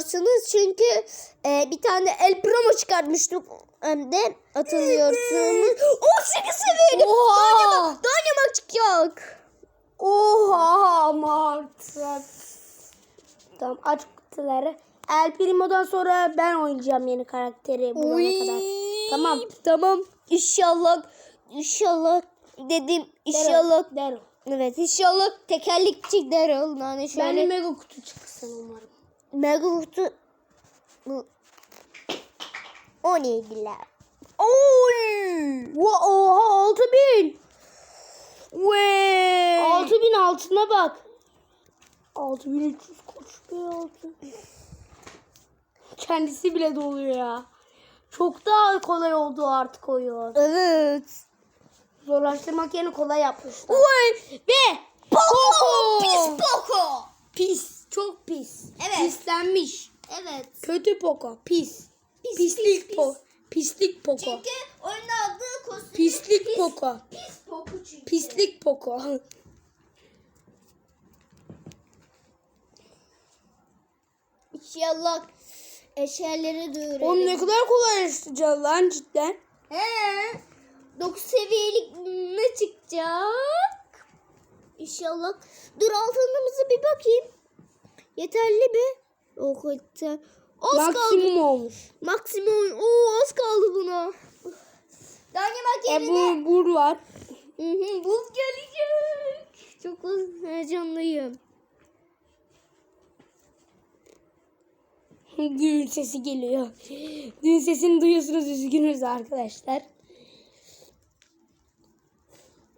Hatırlıyorsunuz çünkü e, bir tane El Primo çıkartmıştık hem de hatırlıyorsunuz. 18 seviyeli. Oha! Dynamo, Dynamo çıkacak. Oha ama artık. Tamam aç kutuları. El Primo'dan sonra ben oynayacağım yeni karakteri bulana Oy. kadar. Tamam. Tamam. İnşallah inşallah dedim inşallah. Daryl. Evet inşallah tekerlekçi Daryl. Yani Ben şöyle mega kutu çıksın umarım. Mega kutu bu o neydi la? Oy! Oha, oha 6000. Ve 6000 altına bak. 6300 koş be altın. Kendisi bile doluyor ya. Çok daha kolay oldu artık oyun. Evet. Zorlaştırmak yerine kolay yapmışlar. Oy! Ve Poco! Pis Poco! Pis. Çok pis. Evet. Pislenmiş. Evet. Kötü Poco. Pis. Pis, Pislik pis, po. Pislik Poco. Çünkü oynadığı kostüm Pislik pis, Poco. Pis Poco çünkü. Pislik Poco. İnşallah eşyaları duyurur. Oğlum ne kadar kolaylaştıracağız lan cidden. He. 9 seviyelik ne çıkacak? İnşallah. Dur altınımıza bir bakayım. Yeterli mi? Oh yeter. Az kaldı. Maksimum olmuş. Maksimum. Oo az kaldı buna. Dynamite E yerine. bu bur var. Hı hı, Buz gelecek. Çok heyecanlıyım. Düğün sesi geliyor. Düğün sesini duyuyorsunuz üzgünüz arkadaşlar.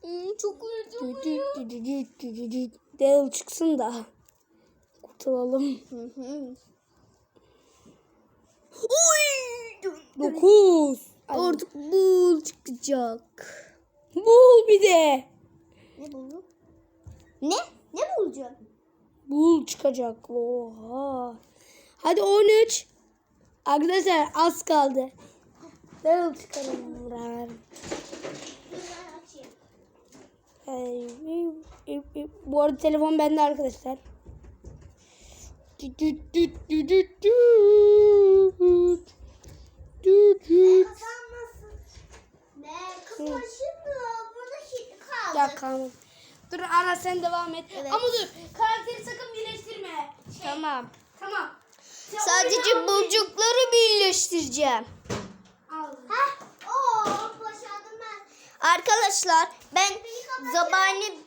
Hmm, çok heyecanlıyım. Daryl çıksın da kurtulalım. Hı hı. Oy! 9. Artık bul çıkacak. Bul bir de. Ne buldu? Ne? Ne bulacak? Bul çıkacak. Oha. Hadi 13. Arkadaşlar az kaldı. Daryl çıkaralım. Murar. Ay, Bu arada telefon bende arkadaşlar. Ya. Dur ana sen devam et. Evet. Ama dur karakteri sakın birleştirme. Şey, Tamam. Tamam. Sen Sadece bulcukları birleştireceğim. Al. Oo, başardım ben. Arkadaşlar ben zabani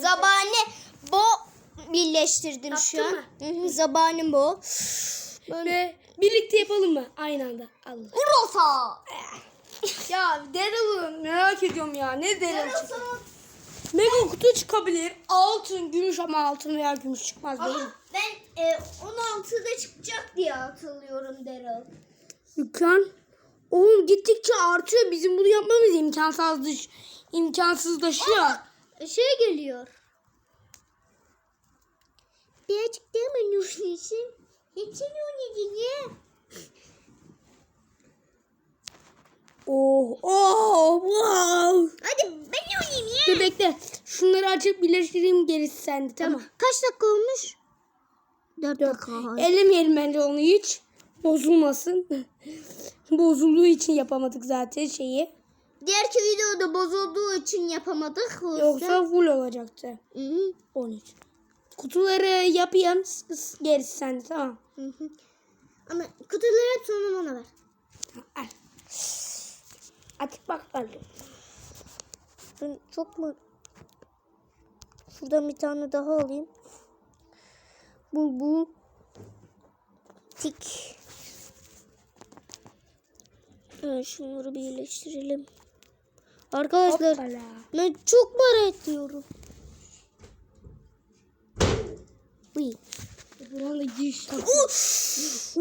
zabani bo birleştirdim şu an. Yaptın Hı hı, zabani bo. Böyle birlikte yapalım mı? Aynı anda. Al. Rosa. Ya Daryl'ı merak ediyorum ya. Ne Daryl çıkıyor? Mega kutu çıkabilir. Altın, gümüş ama altın veya gümüş çıkmaz değil mi? Ama ben e, 16'da çıkacak diye hatırlıyorum Daryl. Yüklen. Oğlum gittikçe artıyor. Bizim bunu yapmamız imkansızlaş imkansızlaşıyor. Şey geliyor. Birazcık değil mi Nurşin'sin? Hepsini oynayacak ya. Oh, oh, wow. Hadi ben oynayayım ya. Dur bekle. Şunları açıp birleştireyim gerisi sende tamam. Kaç dakika olmuş? 4 dakika. Ellemeyelim bence onu hiç. Bozulmasın. Bozulduğu için yapamadık zaten şeyi. Diğerki videoda bozulduğu için yapamadık. Yüzden- Yoksa full olacaktı. Hı hı, 13. Kutuları yapayım. Gerisi sende tamam. hı hı. Ama kutuları hep sonra bana ver. Al. Artık bak al. Ben çok mu... Şuradan bir tane daha alayım. Bul bul. Tik. Evet, şunları birleştirelim. Arkadaşlar Hoppala. ben çok merak ediyorum. Uy. Uf.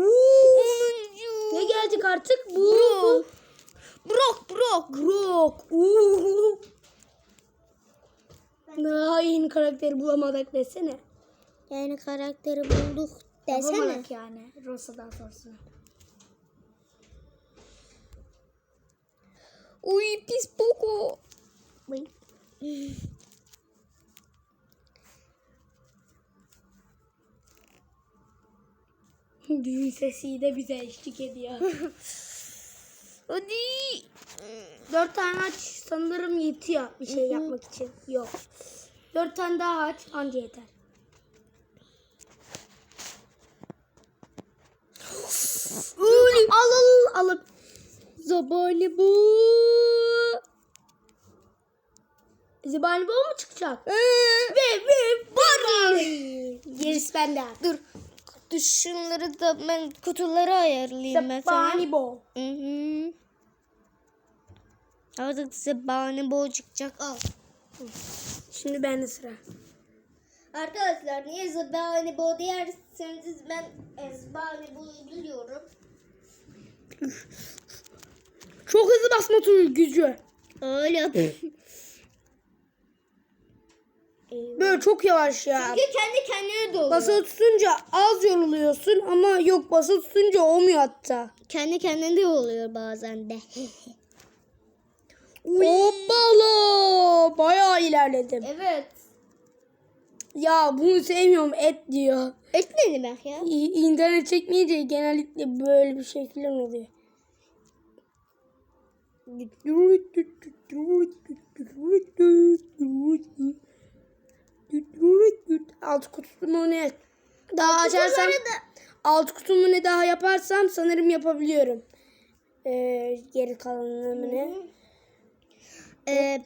Ne gelecek artık? Bu. Bro. Brok brok. Uuu. Daha yeni karakteri bulamadık desene. Yani karakteri bulduk desene. Yapamadık yani. Rosa'dan sonrasını. Uy pis poko. Düğün sesi de bize eşlik ediyor. Hadi. Dört tane aç sanırım yetiyor bir şey yapmak için. Yok. Dört tane daha aç anca yeter. al al alıp. Zabani bu. Zibani bu mu çıkacak? Ve ve Barney. Gerisi bende. Dur. Dur şunları da ben kutuları ayarlayayım mesela. Zibani bu. Hı hı. Artık zebani bu çıkacak. Al. Şimdi bende sıra. Arkadaşlar niye zebani bu derseniz ben ezbani bu biliyorum. Çok hızlı basma tuşu gücü. Öyle. Böyle çok yavaş ya. Çünkü kendi kendine doluyor. Basılı tutunca az yoruluyorsun ama yok basılı tutunca olmuyor hatta. Kendi kendine de oluyor bazen de. Hoppala! Bayağı ilerledim. evet. Ya bunu sevmiyorum et diyor. Et ne demek ya? İ- İnternet çekmeyince genellikle böyle bir şey falan oluyor. Alt kutumu ne? Daha açarsam alt kutumu ne daha yaparsam sanırım yapabiliyorum. Ee, geri kalanını ne? Ee,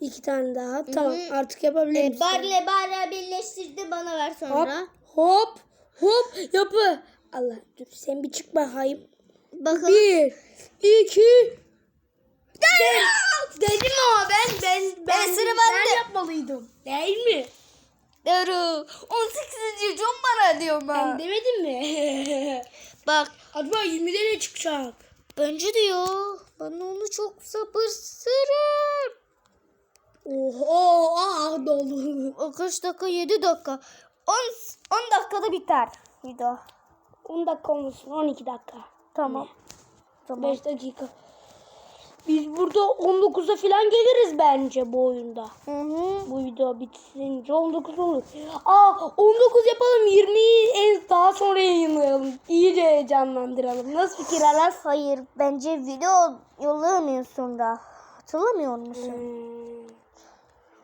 İki tane daha. Tamam artık yapabilirim. e, barle barle birleştirdi bana ver Hop sonra. hop hop yapı. Allah dur sen bir çık bakayım. Bakalım. Bir, iki. Dedim ama ben ben ben bende. Ben yapmalıydım. Değil mi? Doğru. 18. John bana diyor Ben demedim mi? Bak Acaba 20'de ne çıkacak? bence diyor. Bana onu çok sabırsızım. Oho ah dolu. Kaç dakika? 7 dakika. 10 10 dakikada biter video. 10 dakika olmasın 12 dakika. Tamam. Tamam. 5 dakika. Biz burada 19'a falan geliriz bence bu oyunda. Hı hı. Bu video bitsince 19 olur. Aa 19 yapalım 20'yi en daha sonra yayınlayalım. İyice heyecanlandıralım. Nasıl fikir Aras? Hayır bence video yollayamıyor sonra. Hatırlamıyor musun? Hmm.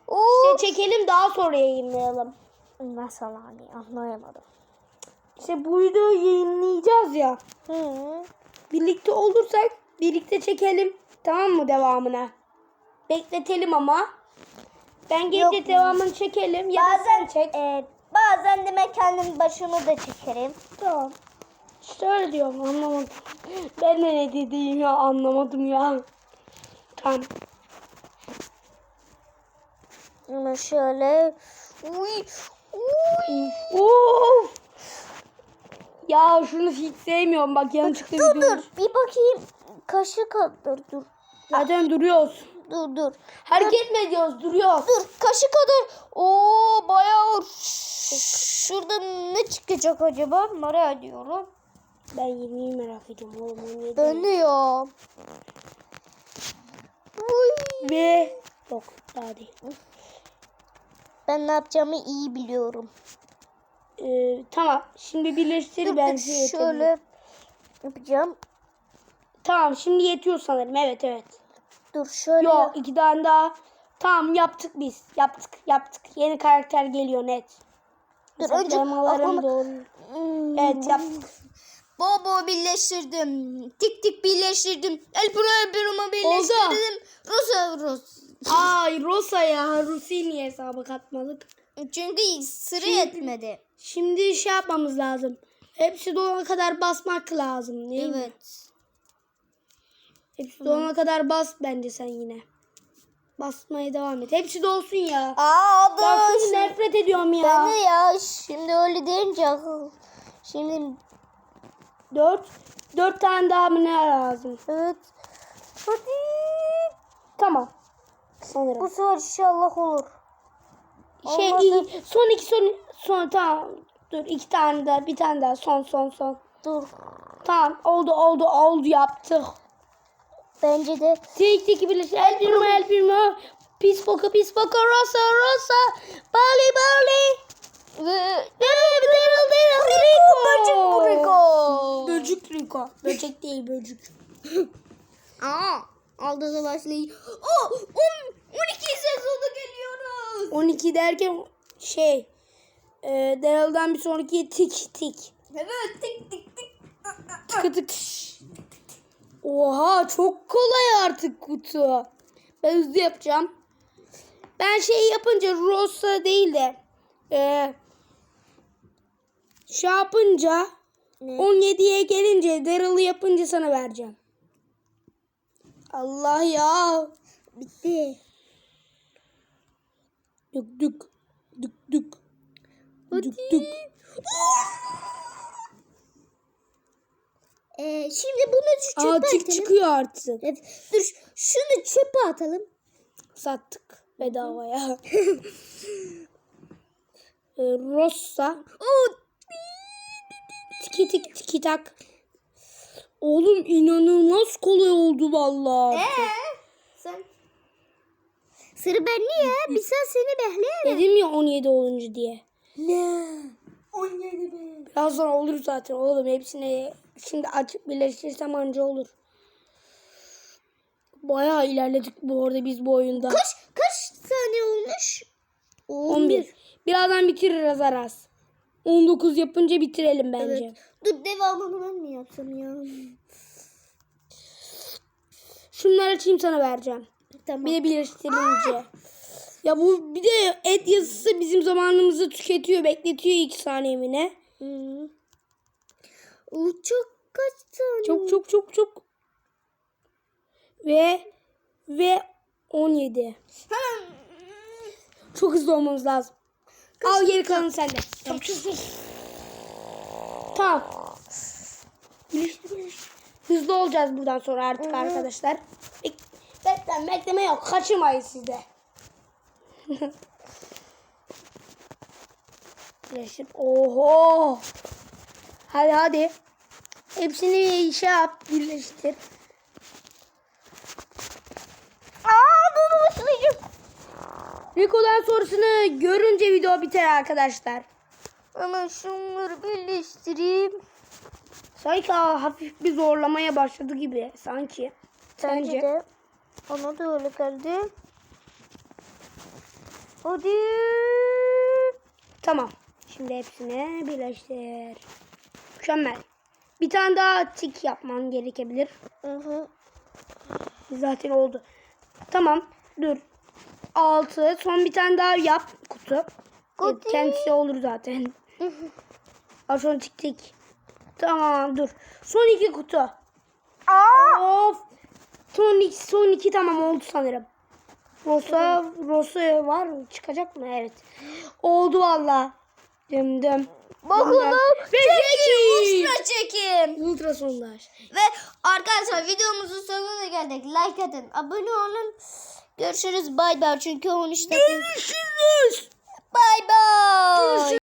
Oo. İşte çekelim daha sonra yayınlayalım. Nasıl hani anlayamadım. İşte bu videoyu yayınlayacağız ya. Hı. Birlikte olursak birlikte çekelim. Tamam mı devamına? Bekletelim ama. Ben gelince Yok. devamını çekelim. Ya da sen çek. e, bazen de ben kendim başımı da çekerim. Tamam. İşte öyle diyorum anlamadım. Ben de ne dediğimi ya anlamadım ya. Tamam. Ama şöyle. Uy. Uy. Of. Ya şunu hiç sevmiyorum bak yanı çıktı Dur dur bir bakayım. Kaşı kadar dur. Zaten duruyoruz. Dur dur. Hareket mi ediyoruz duruyoruz. Dur kaşı kadar. Oo bayağı şurada ne çıkacak acaba? Merak ediyorum. Ben 20'yi merak ediyorum oğlum 17. Dönüyor. Uy. Ve yok daha değil. Ben ne yapacağımı iyi biliyorum. Ee, tamam şimdi birleştir Dur, ben dur, size şöyle yapacağım. Tamam şimdi yetiyor sanırım evet evet. Dur şöyle. Yok iki tane daha. Tamam yaptık biz. Yaptık yaptık. Yeni karakter geliyor net. Dur önce aklıma- doğru. Hmm. Evet yaptık. Bobo birleştirdim. Tik tik birleştirdim. El Pro Pro'mu birleştirdim. Rosa Ros. Ay Rosa ya. Rusi niye hesaba katmadık? Çünkü sıra yetmedi. Şimdi şey yapmamız lazım. Hepsi dolana kadar basmak lazım değil mi? Evet. Hepsi dolana kadar bas bence sen yine. Basmaya devam et. Hepsi dolsun ya. Aa Ben da şimdi nefret ediyorum ya. Ben de ya şimdi öyle deyince. Şimdi Dört. Dört tane daha mı ne lazım? evet. Hadi. Tamam. Sanırım. Bu sefer inşallah olur. Şey Olmadı. Son iki son son tamam. Dur iki tane daha bir tane daha son son son. Dur. Tamam oldu oldu oldu yaptık. Bence de Tik tik birleşti. El primo el primo. Pis boka pis boka rosa rosa. Bali bali. ve Diddle diddle diddle Bacık Rico. Rico. böcük o. Böcek değil böcük. Aa, aldığı başlayı. Oh, 10, 12 sezonu geliyoruz. 12 derken şey e, Daryl'dan bir sonraki tik tik. Evet, tik tik tik. Tıkı tık. Oha çok kolay artık kutu. Ben hızlı yapacağım. Ben şey yapınca Rosa değil de e, şey yapınca Ne? 17'ye gelince Daryl'ı yapınca sana vereceğim. Allah ya. Bitti. Dük dük. Dük dük. Dük dük. Ee, şimdi bunu çöpe Aa atalım. çıkıyor artık. Evet, dur şunu çöpe atalım. Sattık bedavaya. e, Rossa. Oo, Tiki tik tiki tak. Oğlum inanılmaz kolay oldu vallahi. Ee, sen Sıra ben niye? Bir saat seni bekleyelim. Dedim ya 17 olunca diye. Ne? 17 be. Birazdan olur zaten oğlum hepsini şimdi açıp birleştirsem anca olur. Bayağı ilerledik bu arada biz bu oyunda. Kaç kaç saniye olmuş? 11. Birazdan bitiririz Aras. 19 yapınca bitirelim bence. Evet. Dur devamını ben mi yapsam ya? Şunları açayım sana vereceğim. Tamam. Bir de birleştirince. Ya bu bir de et yazısı bizim zamanımızı tüketiyor, bekletiyor 2 saniye mi Hmm. Çok kaç saniye? Çok çok çok çok. Ve ve 17. Hemen. Çok hızlı olmamız lazım. Al geri kalanı sende. Tamam. Tamam. Hızlı olacağız buradan sonra artık arkadaşlar. Bek beklen bekleme yok. Kaçırmayın siz de. Birleştir. Oho. Hadi hadi. Hepsini şey yap. Birleştir. Aa bunu başlayacağım. Rico'dan sonrasını görünce video biter arkadaşlar. Hemen şunları birleştireyim. Sanki hafif bir zorlamaya başladı gibi sanki. Bence Sence? de. Ona da öyle geldi. Hadi. Tamam. Şimdi hepsini birleştir. Mükemmel. Bir tane daha tik yapman gerekebilir. Hı hı. Zaten oldu. Tamam. Dur. 6. Son bir tane daha yap kutu. Kutu. Kendisi olur zaten. Al son tik tik. Tamam dur. Son iki kutu. Aa. Of. Son iki, son iki tamam oldu sanırım. Rosa, Rosa var mı? Çıkacak mı? Evet. Oldu valla. Dım dım. Bakalım. Ve Çekim. Ultra çekim. Ultra sondaj. Ve arkadaşlar videomuzun sonuna geldik. Like atın. Abone olun. Görüşürüz. Bay bay. Çünkü 13 dakika. Görüşürüz. Bay bay.